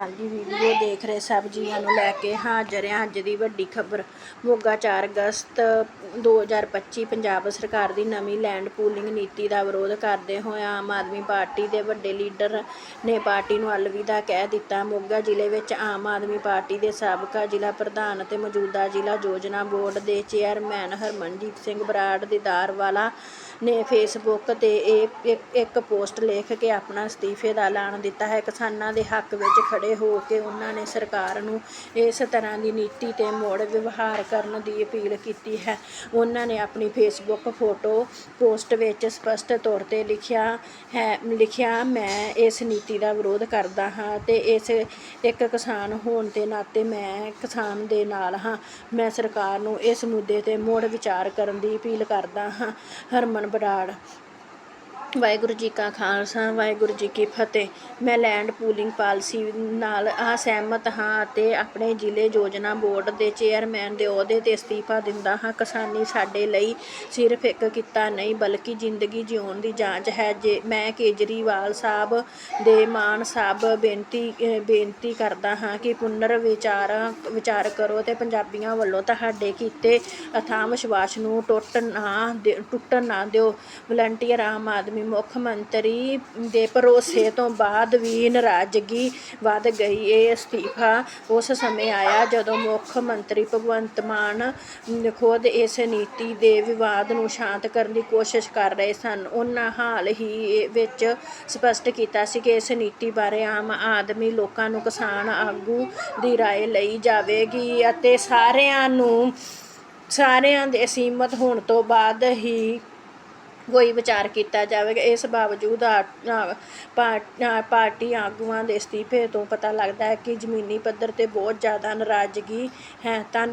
ਹਾਂਜੀ ਵੀਡੀਓ ਦੇਖ ਰਹੇ ਸਭ ਜੀਆਂ ਨੂੰ ਲੈ ਕੇ ਹਾਜ਼ਰ ਹਾਂ। ਅੱਜ ਦੀ ਵੱਡੀ ਖਬਰ, ਮੋਗਾ 4 ਅਗਸਤ 2025 ਪੰਜਾਬ ਸਰਕਾਰ ਦੀ ਨਵੀਂ ਲੈਂਡ ਪੂਲਿੰਗ ਨੀਤੀ ਦਾ ਵਿਰੋਧ ਕਰਦੇ ਹੋਏ ਆਮ ਆਦਮੀ ਪਾਰਟੀ ਦੇ ਵੱਡੇ ਲੀਡਰ ਨੇ ਪਾਰਟੀ ਨੂੰ ਅਲਵਿਦਾ ਕਹਿ ਦਿੱਤਾ। ਮੋਗਾ ਜ਼ਿਲ੍ਹੇ ਵਿੱਚ ਆਮ ਆਦਮੀ ਪਾਰਟੀ ਦੇ ਸਾਬਕਾ ਜ਼ਿਲ੍ਹਾ ਪ੍ਰਧਾਨ ਅਤੇ ਮੌਜੂਦਾ ਜ਼ਿਲ੍ਹਾ ਯੋਜਨਾ ਬੋਰਡ ਦੇ ਚੇਅਰਮੈਨ ਹਰਮਨਜੀਤ ਸਿੰਘ ਬਰਾੜ ਦੀਦਾਰਵਾਲਾ ਨੇ ਫੇਸਬੁੱਕ ਤੇ ਇਹ ਇੱਕ- ਇੱਕ ਪੋਸਟ ਲਿਖ ਕੇ ਆਪਣਾ ਅਸਤੀਫੇ ਦਾ ਐਲਾਨ ਦਿੱਤਾ ਹੈ। ਕਿਸਾਨਾਂ ਦੇ ਹੱਕ ਵਿੱਚ ਖੜੇ ਹੋ ਕੇ ਉਹਨਾਂ ਨੇ ਸਰਕਾਰ ਨੂੰ ਇਸ ਤਰ੍ਹਾਂ ਦੀ ਨੀਤੀ ਤੇ ਮੋੜ ਵਿਵਹਾਰ ਕਰਨ ਦੀ ਅਪੀਲ ਕੀਤੀ ਹੈ। ਉਹਨਾਂ ਨੇ ਆਪਣੀ ਫੇਸਬੁੱਕ ਫੋਟੋ ਪੋਸਟ ਵਿੱਚ ਸਪਸ਼ਟ ਤੌਰ ਤੇ ਲਿਖਿਆ ਹੈ, ਲਿਖਿਆ, ਮੈਂ ਇਸ ਨੀਤੀ ਦਾ ਵਿਰੋਧ ਕਰਦਾ ਹਾਂ ਤੇ ਇਸ ਇੱਕ ਕਿਸਾਨ ਹੋਣ ਦੇ ਨਾਤੇ ਮੈਂ ਕਿਸਾਨ ਦੇ ਨਾਲ ਹਾਂ। ਮੈਂ ਸਰਕਾਰ ਨੂੰ ਇਸ ਮੁੱਦੇ ਤੇ ਮੁੜ ਵਿਚਾਰ ਕਰਨ ਦੀ ਅਪੀਲ ਕਰਦਾ ਹਾਂ। ਹਰਮਨ ਬਰਾੜ ਵਾਹਿਗੁਰੂ ਜੀ ਕਾ ਖਾਲਸਾ, ਵਾਹਿਗੁਰੂ ਜੀ ਕੀ ਫਤਿਹ। ਮੈਂ ਲੈਂਡ ਪੂਲਿੰਗ ਪਾਲਿਸੀ ਨਾਲ ਅਸਹਿਮਤ ਹਾਂ ਅਤੇ ਆਪਣੇ ਜ਼ਿਲ੍ਹੇ ਯੋਜਨਾ ਬੋਰਡ ਦੇ ਚੇਅਰਮੈਨ ਦੇ ਅਹੁਦੇ ਤੇ ਅਸਤੀਫਾ ਦਿੰਦਾ ਹਾਂ। ਕਿਸਾਨੀ ਸਾਡੇ ਲਈ ਸਿਰਫ ਇੱਕ ਕਿੱਤਾ ਨਹੀਂ, ਬਲਕਿ ਜ਼ਿੰਦਗੀ ਜਿਉਣ ਦੀ ਜਾਂਚ ਹੈ। ਜੇ ਮੈਂ ਕੇਜਰੀਵਾਲ ਸਾਹਿਬ ਦੇ ਮਾਨ ਸਾਹਿਬ ਬੇਨਤੀ ਬੇਨਤੀ ਕਰਦਾ ਹਾਂ ਕਿ ਪੁਨਰ ਵਿਚਾਰ ਵਿਚਾਰ ਕਰੋ ਤੇ ਪੰਜਾਬੀਆਂ ਵੱਲੋਂ ਤੁਹਾਡੇ ਕੀਤੇ ਅਥਾਮ ਵਿਸ਼ਵਾਸ ਨੂੰ ਟੁੱਟ ਨਾ ਦਿ- ਟੁੱਟਣ ਨਾ ਦਿਓ। ਵਲੰਟੀਅਰ ਆਮ ਆਦਮੀ ਮੁੱਖ ਮੰਤਰੀ ਦੇ ਭਰੋਸੇ ਤੋਂ ਬਾਅਦ ਵੀ ਨਾਰਾਜ਼ਗੀ ਵੱਧ ਗਈ ਇਹ ਅਸਤੀਫਾ ਉਸ ਸਮੇਂ ਆਇਆ ਜਦੋਂ ਮੁੱਖ ਮੰਤਰੀ ਭਗਵੰਤ ਮਾਨ ਖੁਦ ਇਸ ਨੀਤੀ ਦੇ ਵਿਵਾਦ ਨੂੰ ਸ਼ਾਂਤ ਕਰਨ ਦੀ ਕੋਸ਼ਿਸ਼ ਕਰ ਰਹੇ ਸਨ ਉਹਨਾਂ ਹਾਲ ਹੀ ਇਹ ਵਿੱਚ ਸਪਸ਼ਟ ਕੀਤਾ ਸੀ ਕਿ ਇਸ ਨੀਤੀ ਬਾਰੇ ਆਮ ਆਦਮੀ ਲੋਕਾਂ ਨੂੰ ਕਿਸਾਨ ਆਗੂ ਦੀ رائے ਲਈ ਜਾਵੇਗੀ ਅਤੇ ਸਾਰਿਆਂ ਨੂੰ ਸਾਰਿਆਂ ਦੇ ਅਸੀਮਤ ਹੋਣ ਤੋਂ ਬਾਅਦ ਹੀ ਕੋਈ ਵਿਚਾਰ ਕੀਤਾ ਜਾਵੇਗਾ ਇਸ ਬਾਵਜੂਦ ਪਾਰਟੀ ਆਗੂਆਂ ਦੇ ਅਸਤੀਫੇ ਤੋਂ ਪਤਾ ਲੱਗਦਾ ਹੈ ਕਿ ਜ਼ਮੀਨੀ ਪੱਧਰ ਤੇ ਬਹੁਤ ਜ਼ਿਆਦਾ ਨਾਰਾਜ਼ਗੀ ਹੈ। ਧੰਨ